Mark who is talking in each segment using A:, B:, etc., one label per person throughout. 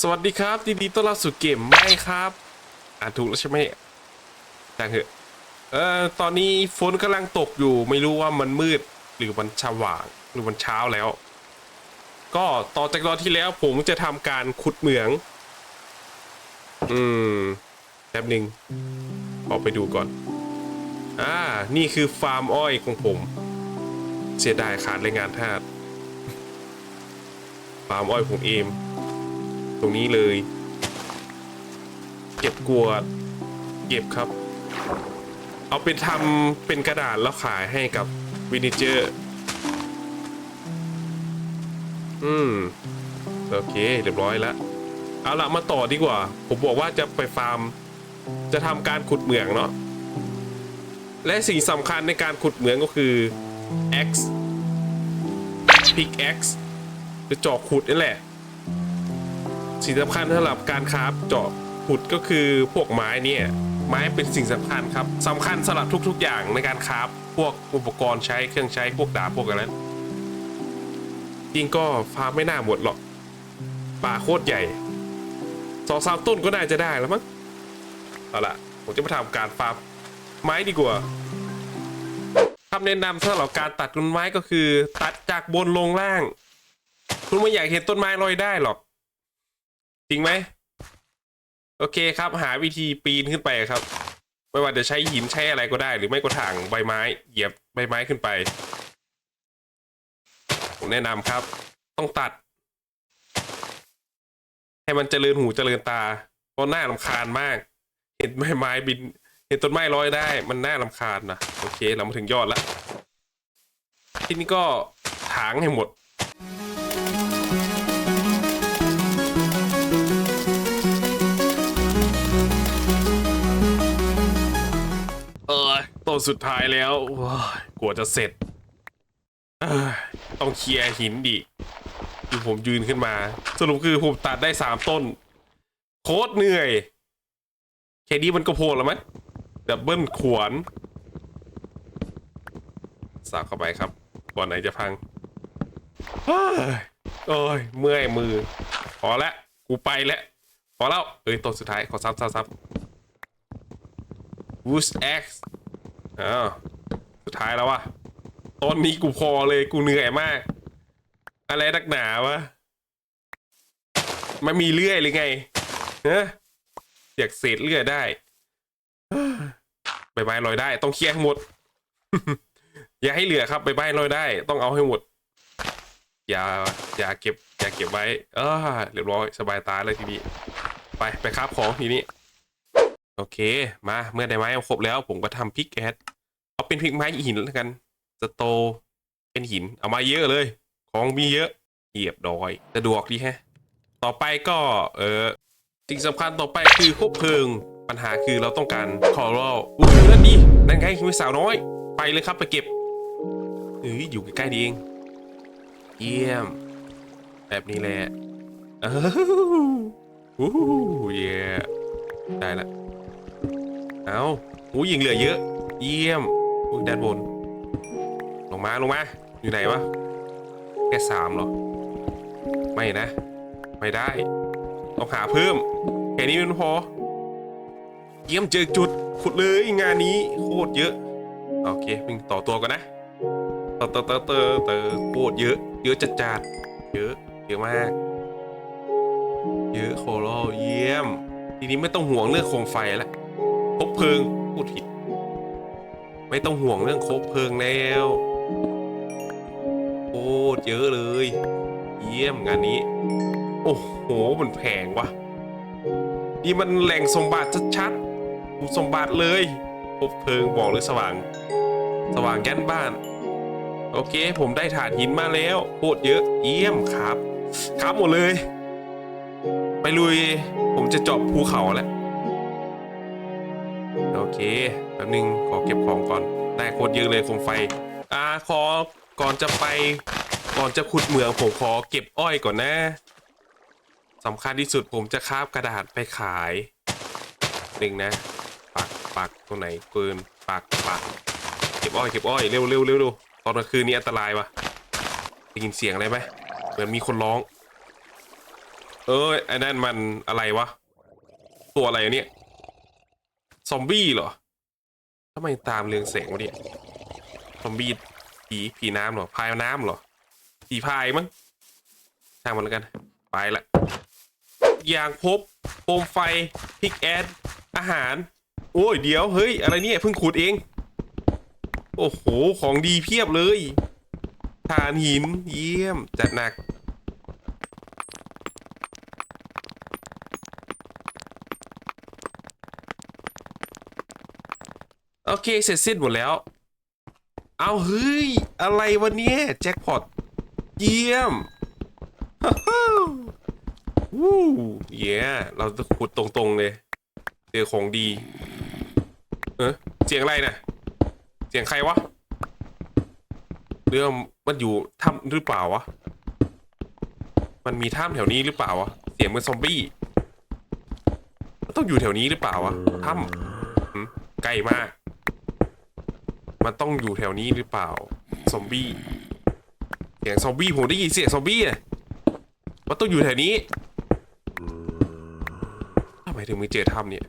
A: สวัสดีครับยินดีต้อนรับสู่เกมไม่ครับ อ่านถูกแล้วใช่ไหมจังเหอะเอ่อตอนนี้ฝนกำลังตกอยู่ไม่รู้ว่ามันมืดหรือมันสว่างหรือมันเช้าแล้ว ก็ต่อจากตอนที่แล้วผมจะทำการขุดเหมือง อืมแป๊บหนึ่งขอกไปดูก่อน อ่า นี่คือฟาร์มอ้อยของผม เสียดายขาดแรงงานทาสฟาร์มอ้อยผมเอง ตรงนี้เลย เก็บกวาดเก็บครับ เอาไปทำเป็นกระดาษแล้วขายให้กับวินิเจอร์ อืม โอเค เรียบร้อยแล้ว เอาละมาต่อดีกว่า ผมบอกว่าจะไปฟาร์ม จะทำการขุดเหมืองเนาะและสิ่งสำคัญในการขุดเหมืองก็คือ X Pickaxe หรือจอบขุดนี่แหละ สิ่งสำคัญสำหรับการคราฟเจาะขุดก็คือพวกไม้เนี่ยไม้เป็นสิ่งสำคัญครับสำคัญสำหรับทุก ๆ อย่างในการคราฟพวกอุปกรณ์ใช้เครื่องใช้พวกดาบพวกอะไรนั้นจริงก็ฟาร์มไม่น่าหมดหรอกป่าโคตรใหญ่สองสามต้นก็น่าจะได้แล้วมั้งเอาล่ะผมจะมาทำการฟาร์มไม้ดีกว่าคำแนะนำสำหรับการตัดต้นไม้ก็คือ ตัดจากบนลงล่าง คุณไม่อยากเห็นต้นไม้ลอยได้หรอก จริงไหมโอเคครับ หาวิธีปีนขึ้นไปครับ ไม่ว่าจะใช้หินใช้อะไรก็ได้ หรือไม่ก็ถางใบไม้ เหยียบใบไม้ขึ้นไป ผมแนะนำครับ ต้องตัด ให้มันเจริญหูเจริญตาเพราะหน่ารำคาญมาก เห็นใบไม้บิน เห็นต้นไม้ลอยได้ มันน่ารำคาญนะโอเค เรามาถึงยอดแล้ว ที่นี่ก็ถางให้หมด ต้นสุดท้ายแล้วว้ากว่าจะเสร็จ ต้องเคลียร์หินดิคือผมยืนขึ้นมา สรุปคือผมตัดได้สามต้น โคตรเหนื่อยแค่นี้มันก็โพดแล้วมั้ยดับเบิลขวนสากเข้าไปครับ ก่อนไหนจะพังเฮ้ยโอ้ยเมื่อยมือ พอละกูไปแล้วพอแล้วเอ้ยต้นสุดท้าย ขอซับซับซับวูสแอ็กซ์ อ้าวสุดท้ายแล้ววะตอนนี้กูพอเลยกูเหนื่อยมาก อะไรนักหนาวะมันมีเลื่อยหรือไงเฮ้อยากเศษเลื่อยได้ใบไม้ลอยได้ ต้องเคลียร์ให้หมด อย่าให้เหลือครับใบไม้ลอยได้ ต้องเอาให้หมด อย่าอย่าเก็บ อย่าเก็บไว้ เออเรียบร้อยสบายตาเลยทีนี้ ไปไปครับของทีนี้ โอเค มา เมื่อได้ไม้ครบแล้ว ผมก็ทำพิกแอดเอาเป็นพิกไม้หินแล้วกันสโต เป็นหิน เอามาเยอะเลย ของมีเยอะเหยียบดอย สะดวกดีแฮะ ต่อไปก็ เออสิ่งสำคัญต่อไปคือคบเพลิง ปัญหาคือเราต้องการคอรัลอู้ยนั่นดินั่นไงคือสาวน้อย ไปเลยครับไปเก็บเอ้ยอยู่ใกล้ๆดีเอง เยี่ยม แบบนี้แหละอ้าวอู้เย่ได้ละ เอาหูยิงเหลือเยอะ เยี่ยมอุ๊ยด้านบน ลงมาลงมา อยู่ไหนวะ แค่สามเหรอ ไม่นะ ไม่ได้ ต้องหาเพิ่ม แค่นี้มันพอ เยี่ยมเจอจุด ขุดเลยงานนี้โคตรเยอะ โอเคมึงต่อตัวกันนะต่อต่อต่อต่อต่อโคตรเยอะ เยอะจัดจัดๆเยอะ เยอะมาก เยอะโคโรเยี่ยม ทีนี้ไม่ต้องห่วงเรื่องโคมไฟแล้ว คบเพลิงพูดผิด ไม่ต้องห่วงเรื่องคบเพลิงแล้วโคตรเยอะเลย เยี่ยมงานนี้ โอ้โหมันแพงวะนี่มันแหล่งสมบัติชัดๆอุสมบัติเลยคบเพลิงบอกเลยสว่าง สว่างยันบ้าน โอเค ผมได้ถาดหินมาแล้วโคตรเยอะ เยี่ยมครับ ครับหมดเลย ไปลุย ผมจะเจาะภูเขาแล้ว เคแป๊บนึงขอเก็บของก่อนได้โคตรเยอะเลยโคมไฟ อ่าขอก่อนจะไป ก่อนจะขุดเหมืองผมขอเก็บอ้อยก่อนนะสำคัญที่สุดผมจะคาบกระดาษไปขายหนึ่งนะปักปักตรงไหนเกินปักปักเก็บอ้อยเก็บอ้อยเร็วเร็วเร็วเร็วตอนกลางคืนนี้อันตรายวะได้ยินเสียงอะไรไหมเหมือนมีคนร้อง เอเออไอ้นั่นมันอะไรวะ ตัวอะไรเนี่ย ซอมบี้เหรอทำไมตามเรืองแสงวะเนี่ยซอมบี้ผีผีน้ำเหรอพายน้ำเหรอผีพายมั้งช่างมันแล้วกัน ไปละยางพบโคมไฟพิกแอดอาหาร โอ้ยเดี๋ยวเฮ้ย อะไรเนี่ยเพิ่งขุดเอง โอ้โห ของดีเพียบเลยฐานหินเยี่ยม จัดหนัก เคเสร็จสิ้นหมดแล้ว เอาเฮ้ย อะไรวะเนี่ยแจ็คพอตเยี่ยมฮ่าฮ่าวู้เย้เราจะขุดตรงๆเลยเจอของดี เออเสียงอะไรนะเสียงใครวะเรื่องมันอยู่ถ้ำหรือเปล่าวะ มันมีถ้ำแถวนี้หรือเปล่าวะ เสียงเหมือนซอมบี้มันต้องอยู่แถวนี้หรือเปล่าวะถ้ำใกล้มาก มันต้องอยู่แถวนี้หรือเปล่า ซอมบี้เสียงซอมบี้ผมได้ยินเสียงซอมบี้อะมันต้องอยู่แถวนี้ทำไมถึงไม่เจอถ้ำเนี่ย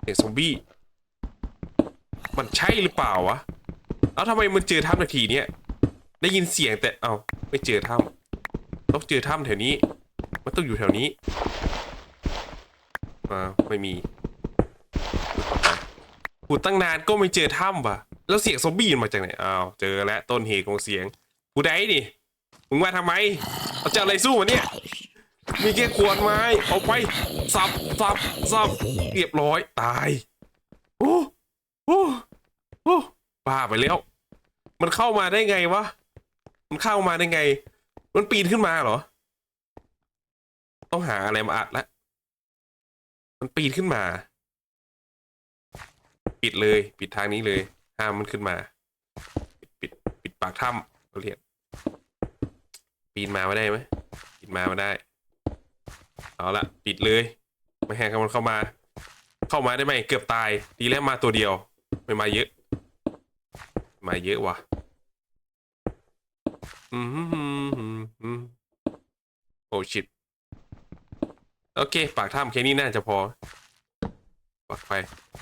A: เสียงซอมบี้ มันใช่หรือเปล่าวะ แล้วทำไมมันเจอถ้ำนาทีเนี้ยได้ยินเสียงแต่เอา้าไม่เจอถ้ำต้องเจอถ้ำแถวนี้ มันต้องอยู่แถวนี้อ่าไม่มี ขุดตั้งนานก็ไม่เจอถ้ำว่ะ แล้วเสียงซอมบี้มันมาจากไหน อ้าว เจอแล้วต้นเหตุของเสียง กูได้ดิมึงมาทำไม เอาจะอะไรสู้วะเนี่ย มีแค่ขวดไม้เอาไป สับสับสับเรียบร้อยตาย โอ้โอ้โอ้บ้าไปแล้ว มันเข้ามาได้ไงวะ มันเข้ามาได้ไง มันปีนขึ้นมาเหรอ ต้องหาอะไรมาอัดละ มันปีนขึ้นมา ปิดเลย ปิดทางนี้เลย ห้ามมันขึ้นมา ปิดปิดปิดปากถ้ำเขาเรียกปีนมาไม่ได้ไหมปีนมาไม่ได้ เอาละปิดเลย ไม่ให้มันเข้ามา เข้ามาได้ไหมเกือบตาย ดีแล้วมาตัวเดียว ไม่มาเยอะ มาเยอะว่ะอืมโอ้ชิดโอเค ปากถ้ำแค่นี้น่าจะพอปักไฟ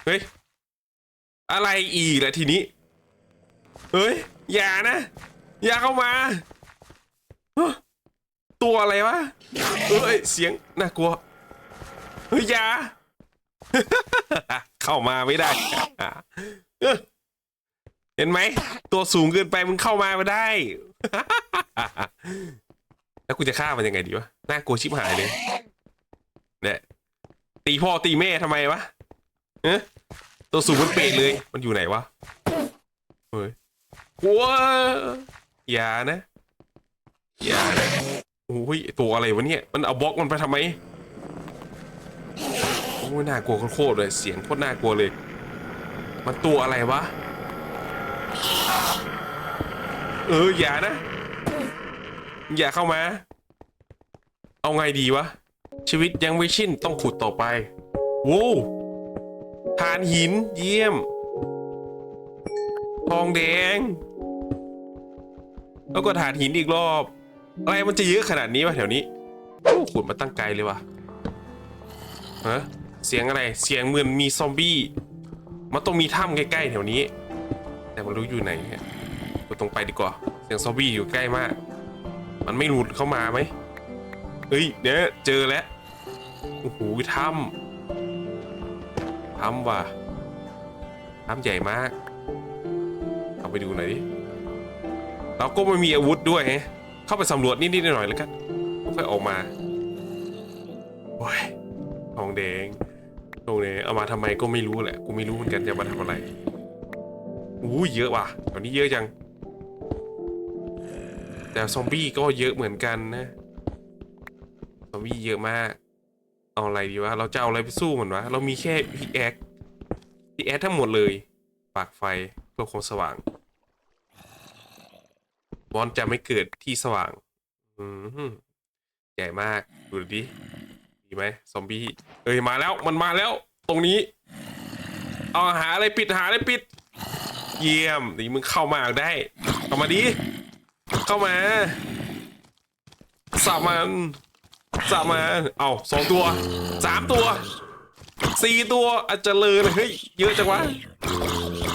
A: เฮ้ย อะไรอีกละทีนี้ เฮ้ย อย่านะ อย่าเข้ามา ตัวอะไรวะ เอ้ย เสียง น่ากลัว เฮ้ย อย่า เข้ามาไม่ได้เอ็นไหม ตัวสูงเกินไปมึงเข้ามาไม่ได้ แล้วกูจะฆ่ามันยังไงดีวะ น่ากลัวชิบหายเลยเนี่ยตีพ่อตีแม่ทำไมวะเอ้ ตัวสูงมันเปรตเลย มันอยู่ไหนวะเฮ้ยกลัวอย่านะอย่านะโอ้ยตัวอะไรวะเนี่ย มันเอาบล็อกมันไปทำไมโอ้ยน่ากลัวโคตรเลย เสียงโคตรน่ากลัวเลย มันตัวอะไรวะ เอออย่านะ อย่าเข้ามา เอาไงดีวะ ชีวิตยังไม่ชินต้องขุดต่อไป โว้ ฐานหินเยี่ยม ทองแดง แล้วก็ฐานหินอีกรอบ อะไรมันจะเยอะขนาดนี้วะแถวนี้โอ้ขุดมาตั้งไกลเลยวะฮะเสียงอะไรเสียงเหมือนมีซอมบี้ มันต้องมีถ้ำใกล้ๆแถวนี้ แต่มันรู้อยู่ไหนฮะกูตรงไปดีกว่า เสียงซอมบี้อยู่ใกล้มาก มันไม่หลุดเข้ามาไหมเฮ้ยเนี่ยเจอแล้วโอ้โหถ้ำ ถ้ำว่ะถ้ำใหญ่มาก เอาไปดูหน่อยดิ เราก็ไม่มีอาวุธด้วยฮะเข้าไปสำรวจนิดๆหน่อยๆแล้วกัน ค่อยออกมา โอ้ย ทองแดง ทองแดงเอามาทำไมก็ไม่รู้แหละ กูไม่รู้เหมือนกันจะมาทำอะไร อู้เยอะว่ะตอนนี้เยอะจัง แต่ซอมบี้ก็เยอะเหมือนกันนะ ซอมบี้เยอะมาก เอาอะไรดีวะ เราจะเอาอะไรไปสู้มันวะ เรามีแค่พีแอคพีแอคทั้งหมดเลย ปากไฟเพื่อความสว่างบอลจะไม่เกิดที่สว่าง อืมใหญ่มาก ดูดิดีไหมซอมบี้ เอ้ย มาแล้ว มันมาแล้ว ตรงนี้ เอาหาอะไรปิดหาอะไรปิด เยี่ยมนี่มึงเข้ามาได้ เข้ามาดิ เข้ามาสับมัน สับมันเอาสองตัวสามตัวสี่ตัวอาจจะเลยเลยเฮ้ยเยอะจังวะ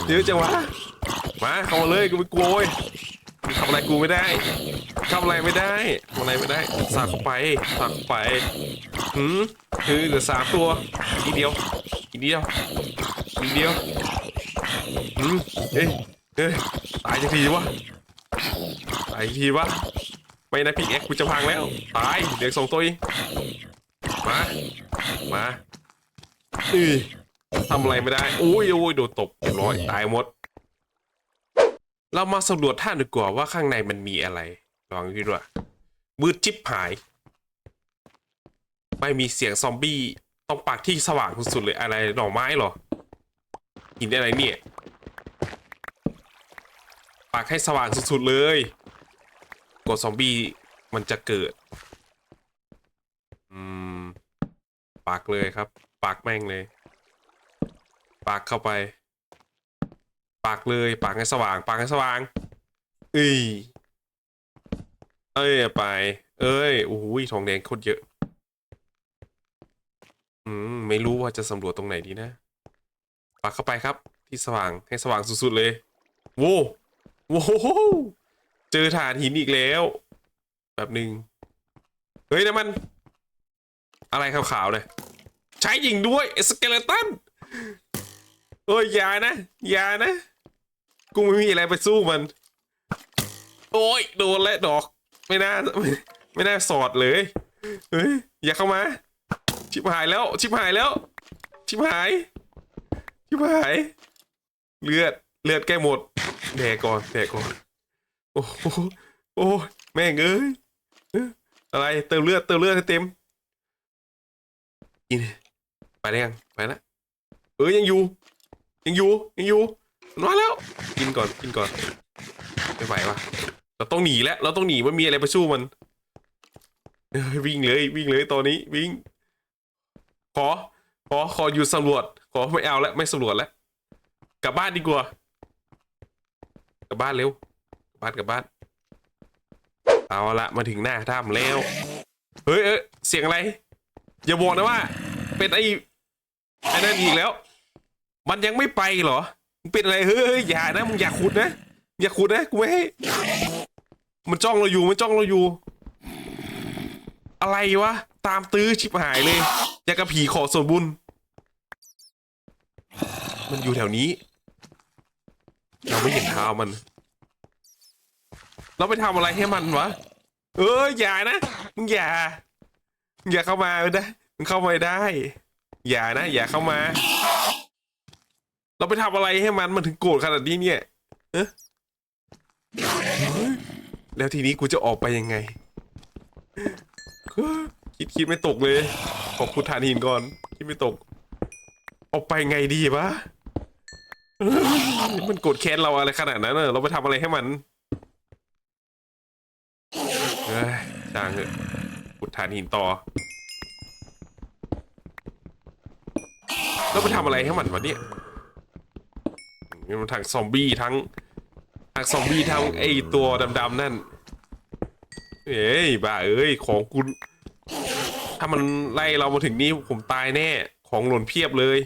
A: เยอะจังวะมาเข้ามาเลยกูไม่กลัวเว้ยทำอะไรกูไม่ได้ทำอะไรไม่ได้ทำอะไรไม่ได้สักไปสักไปหืมคือเหลือสามตัวอีเดียวอีเดียวอีเดียวหืมเฮ้ยเฮ้ยตายจะทีวะตายทีวะ ไม่นะพี่เอ็กกูจะพังแล้ว ตาย เด็กสองตัวองมา มาอือทำอะไรไม่ได้โอ้ยโอ้ยโดนตบเรียบร้อยตายหมด เรามาสำรวจท่านดีกว่าว่าข้างในมันมีอะไรลองดูด้วยมืดจิบหาย ไม่มีเสียงซอมบี้ต้องปักที่สว่างสุดๆเลยอะไรดอกไม้หรอหินอะไรเนี่ยปักให้สว่างสุดๆเลย กดซอมบี้มันจะเกิด อืม ปากเลยครับ ปากแม่งเลย ปากเข้าไป ปากเลย ปากให้สว่าง ปากให้สว่างเอ้ยเอ้ยไป เอ้ยโอ้โหทองแดงโคตรเยอะ อืม ไม่รู้ว่าจะสำรวจตรงไหนดีนะปากเข้าไปครับ ที่สว่างให้สว่างสุดๆเลยโว้โว้ เจอฐานหินอีกแล้ว แบบหนึ่งเฮ้ยนั่มัน อะไรขาวๆเลย ใช้ยิงด้วยสเกเลตันเอ้ยอย่านะอย่านะ กูไม่มีอะไรไปสู้มัน โอ้ยโดนและดอก ไม่น่าไม่ไม่น่าสอดเลยเฮ้ยอย่าเข้ามา ชิบหายแล้ว ชิบหายแล้ว ชิบหาย ชิบหาย เลือดเลือดแก้หมดแดกก่อนแดกก่อน โอ้โหโอ้ยแม่งเอ้ยอะไรเติมเลือดเติมเลือดให้เต็มอินไปได้ยังไปแล้วเอ้ยยังอยู่ ยังอยู่ยังอยู่มาแล้ว กินก่อนกินก่อนไม่ไหววะเราต้องหนีแล้วเราต้องหนีมันมีอะไรไปสู้มันวิ่งเลยวิ่งเลยตอนนี้วิ่ง ขอ ขอขอหยุดสำรวจ ขอไม่เอาแล้วไม่สำรวจแล้ว กลับบ้านดีกว่า กลับบ้านเร็ว บ้านกับบ้าน เอาละมาถึงหน้าถ้ำแล้ว เฮ้ยเอ้ยเสียงอะไร อย่าบอกนะว่า เป็นไอ้ไอ้นั่นอีกแล้ว มันยังไม่ไปเหรอมึงเป็นอะไรเฮ้ยเฮ้ยอย่านะมึงอย่าขุดนะอย่าขุดนะกูไม่ให้มันจ้องเราอยู่มันจ้องเราอยู่ อะไรวะตามตื้อชิบหายเลยอยากกระผีขอส่วนบุญ มันอยู่แถวนี้ เราไม่เห็นเท้ามัน เราไปทำอะไรให้มันวะ เอออย่านะมึงอย่าอย่าเข้ามาได้มึงเข้ามาได้ อย่านะ อย่าเข้ามา เราไปทำอะไรให้มันมันถึงโกรธขนาดนี้เนี่ยเอะเฮ้ยแล้วทีนี้กูจะออกไปยังไง คิดคิดไม่ตกเลย ขอบคุณฐานหินก่อน คิดไม่ตก ออกไปไงดีวะ มันโกรธแค้นเราอะไรขนาดนั้นเนอะเราไปทำอะไรให้มัน เฮ้ย ช่างเถอะขุดฐานหินต่อ แล้วไปทำอะไรให้มันวะเนี่ยมันทั้งซอมบี้ทั้งทั้งซอมบี้ทั้งไอตัวดำๆนั่น เอ้ยบ้าเอ้ยของกูถ้ามันไล่เรามาถึงนี่ผมตายแน่ ของหล่นเพียบเลย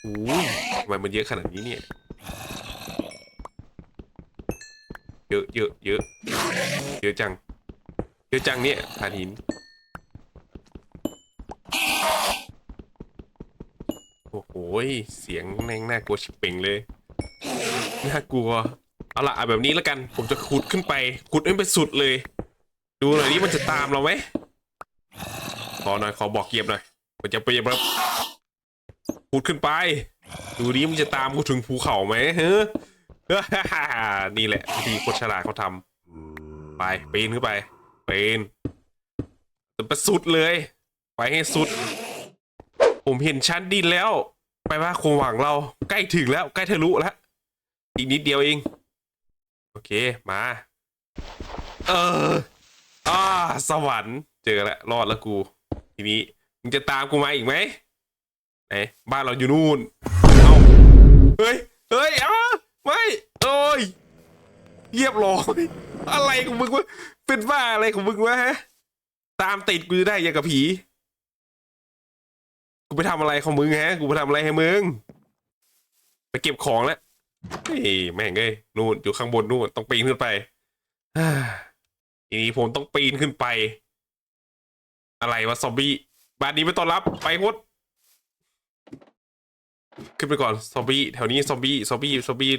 A: โอ้ยทำไมมันเยอะขนาดนี้เนี่ย เยอะเยอะเยอะเยอะจัง เยอะจังเนี่ยฐานหิน โอ้โห เสียงแม่งน่ากลัวชิบเป่งเลย น่ากลัว เอาละเอาแบบนี้แล้วกัน ผมจะขุดขึ้นไป ขุดให้ไปสุดเลย ดูหน่อยนี่มันจะตามเราไหม ขอหน่อย ขอบอกเกียบหน่อย มันจะไปยังแบบขุดขึ้นไป ดูดิมันจะตามกูถึงภูเขาไหมเฮ้อนี่แหละวิธีโคตรฉลาดเขาทำไปปีนขึ้นไป ปีนไปสุดเลย ไปให้สุด ผมเห็นชั้นดินแล้ว ไปว่าคงหวังเราใกล้ถึงแล้ว ใกล้ทะลุแล้ว อีกนิดเดียวเอง โอเคมา เอออ่าสวรรค์เจอแล้วรอดแล้วกู ทีนี้มึงจะตามกูมาอีกไหมไหนบ้านเราอยู่นู่นเอาเฮ้ยเฮ้ยอ้าไม่โอ้ยเรียบร้อยอะไรของมึงวะ เป็นบ้าอะไรของมึงวะฮะ ตามติดกูได้ย่างกับผี กูไปทำอะไรของมึงฮะ กูไปทำอะไรให้มึง ไปเก็บของแล้วเฮ้ยแม่งเอ้ยนู่นอยู่ข้างบนนู่นต้องปีนขึ้นไปฮ่าทีนี้ผมต้องปีนขึ้นไป อะไรวะซอมบี้บ้านนี้ไม่ต้อนรับไปพดขึ้นไปก่อนซอมบี้แถวนี้ซอมบี้ซอมบี้ซอมบี้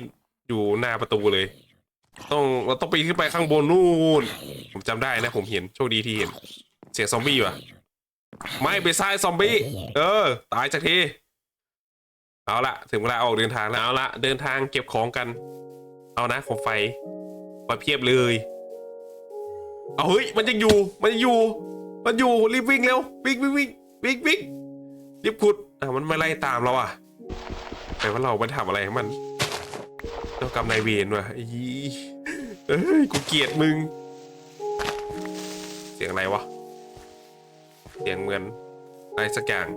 A: อยู่หน้าประตูเลย ต้องเราต้องปีนขึ้นไปข้างบนนู่น ผมจำได้นะผมเห็นโชคดีที่เห็น เสียงซอมบี้ว่ะ ไม่ไปซ้ายซอมบี้ เออ ตายจากที เอาละถึงเวลาออกเดินทางแล้วเอาละเดินทางเก็บของกัน เอานะของไฟไฟเพียบเลย เอาเฮ้ย มันยังอยู่ มันยังอยู่ มันอยู่รีบวิ่งเร็ววิ่งวิ่งวิ่งวิ่งวิ่งรีบขุดอะมันไม่ไล่ตามเราอะแต่ว่าเราไม่ทำอะไรให้มัน เจ้ากรรมนายเวรว่ะอีเอ้ยกูเกลียดมึง เสียงอะไรวะ เสียงเหมือนอะไรสักอย่าง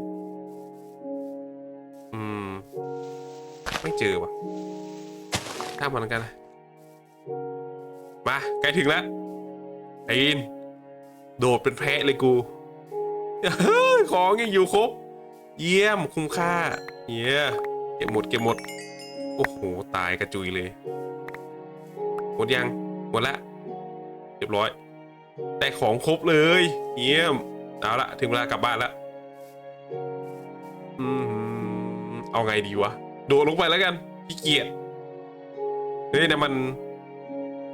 A: อืม ไม่เจอวะข้ามมันกันนะมาใกล้ถึงแล้วไอ้อิน โดดเป็นแพะเลยกูของยังอยู่ครบ เยี่ยมคุ้มค่า เยี่ยเก็บหมดเก็บหมด โอ้โห ตายกระจุยเลยหมดยังหมดละ เรียบร้อยได้ของครบเลยเยี่ยมเอาละถึงเวลากลับบ้านละอืมเอาไงดีวะ โดดลงไปแล้วกันพี่เกียจเฮ้ยนะมัน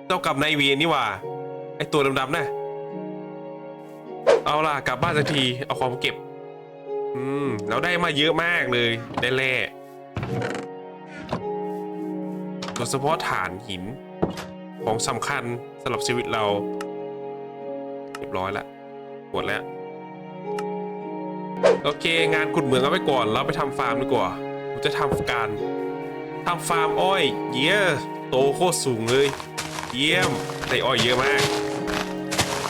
A: เจ้ากรรมนายเวรนี่ว่า ไอตัวดำๆน่ะเอาล่ะกลับบ้านสักที เอาของมเก็บ อืม เราได้มาเยอะมากเลย ได้แร่ โดยเฉพาะฐานหิน ของสำคัญสำหรับชีวิตเราเรียบร้อยแล้วหมดแล้ว โอเค งานขุดเหมืองเอาไปก่อน เราไปทำฟาร์มดีกว่าผมจะทำการทำฟาร์มอ้อย เยี่ยโตโคตรสูงเลย เยี่ยมได้อ้อยเยอะมาก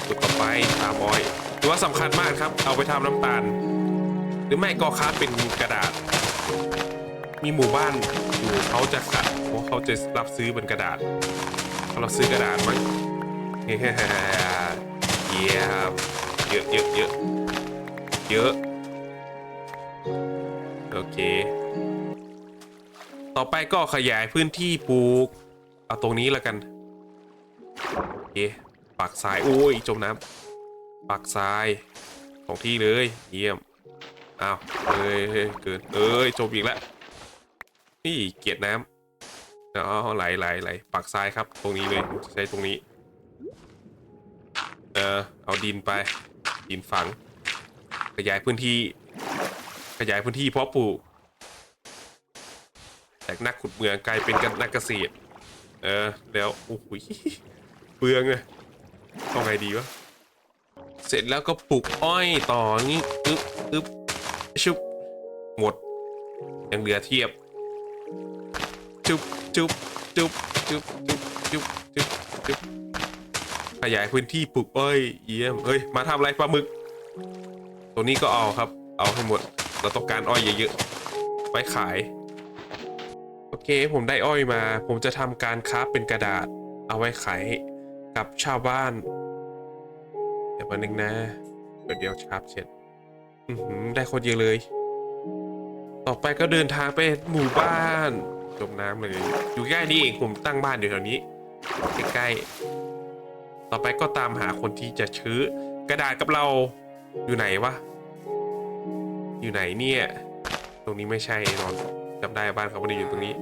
A: ขุดต่อไปฟาร์มอ้อยถือว่าสำคัญมากครับ เอาไปทำน้ำตาล หรือไม่ก็ค้าเป็นกระดาษ มีหมู่บ้านอยู่เขาจะขัด เพราะเขาจะรับซื้อเป็นกระดาษเขารับซื้อกระดาษมั้งเยี่ยมเยอะเยอะเยอะเยอะโอเค ต่อไปก็ขยายพื้นที่ปลูก เอาตรงนี้แล้วกันโอเคปักทราย โอ้ย จมน้ำปักทรายสองที่เลย เยี่ยม อ้าว เอ้ย เกิน เอ้ย จมอีกแล้ว นี่เกียดน้ำ เอาไหลไหลไหลปักทรายครับ ตรงนี้เลยใช้ตรงนี้ เออเอาดินไป ดินฝัง ขยายพื้นที่ ขยายพื้นที่เพาะปลูกจากนักขุดเหมืองกลายเป็นนักเกษตร เออแล้วโอ้โหเปลืองอะต้องไงดีวะ เสร็จแล้วก็ปลูกอ้อยต่องี้อึ๊บอึ๊บชุบหมดยังเหลือเทียบ จุบจุบจุบจุบจุบจุบจุบจุบขยายพื้นที่ปลูกอ้อยเยี่ยมเฮ้ยมาทำอะไรปลาหมึก ตัวนี้ก็เอาครับ เอาให้หมดเราต้องการอ้อยเยอะๆไปขาย โอเคผมได้อ้อยมา ผมจะทำการค้าเป็นกระดาษ เอาไว้ขายกับชาวบ้าน เดี๋ยววันนึงนะเดี๋ยวเดี๋ยวชาร์ปเสร็จได้คนเยอะเลย ต่อไปก็เดินทางไปหมู่บ้าน จมน้ำเลยอยู่ใกล้นี่เองผมตั้งบ้านอยู่แถวนี้ใกล้ๆต่อไปก็ตามหาคนที่จะชื้อกระดาษกับเราอยู่ไหนวะอยู่ไหนเนี่ย ตรงนี้ไม่ใช่นอนจำได้บ้านเขาไม่ได้อยู่ตรงนี้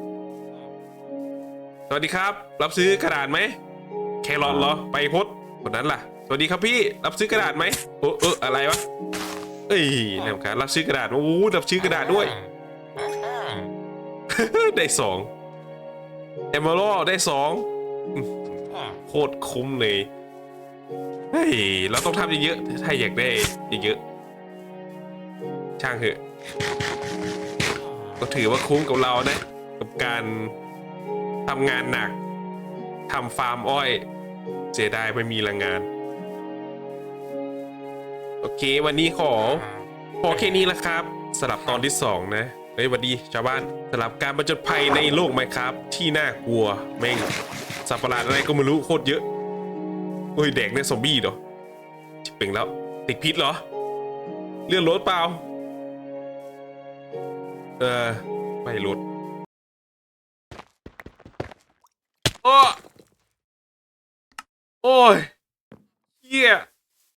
A: สวัสดีครับ รับซื้อกระดาษไหมแครอทเหรอไปพดคนนั้นล่ะ สวัสดีครับพี่รับซื้อกระดาษไหมเออเอออะไรวะเอ้ยนำการรับซื้อกระดาษโอ้รับซื้อกระดาษด้วย ได้สองเอมเบอร์ได้สองอื้อโคตรคุ้มเลย เฮ้ย เราต้องทำเยอะๆ ถ้าอยากได้เยอะๆ ช่างเถอะ ก็ถือว่าคุ้มกับเรานะ กับการทำงานหนักทำฟาร์มอ้อยเสียดายไม่มีแรงงาน โอเค วันนี้ขอพอแค่นี้ละครับสำหรับตอนที่2นะ เฮ้ยสวัสดีชาวบ้านสำหรับการประจนภัยในโลกไหมครับ ที่น่ากลัวแม่งสัตว์ประหลาดอะไรก็ไม่รู้โคตรเยอะเฮ้ยแดกเนี่ยซอมบี้เหรอชิบเป่งแล้ว ติดพิษเหรอ เลื่อนรถเปล่า เออไม่รถโอ้โอ้ยเหี้ย yeah.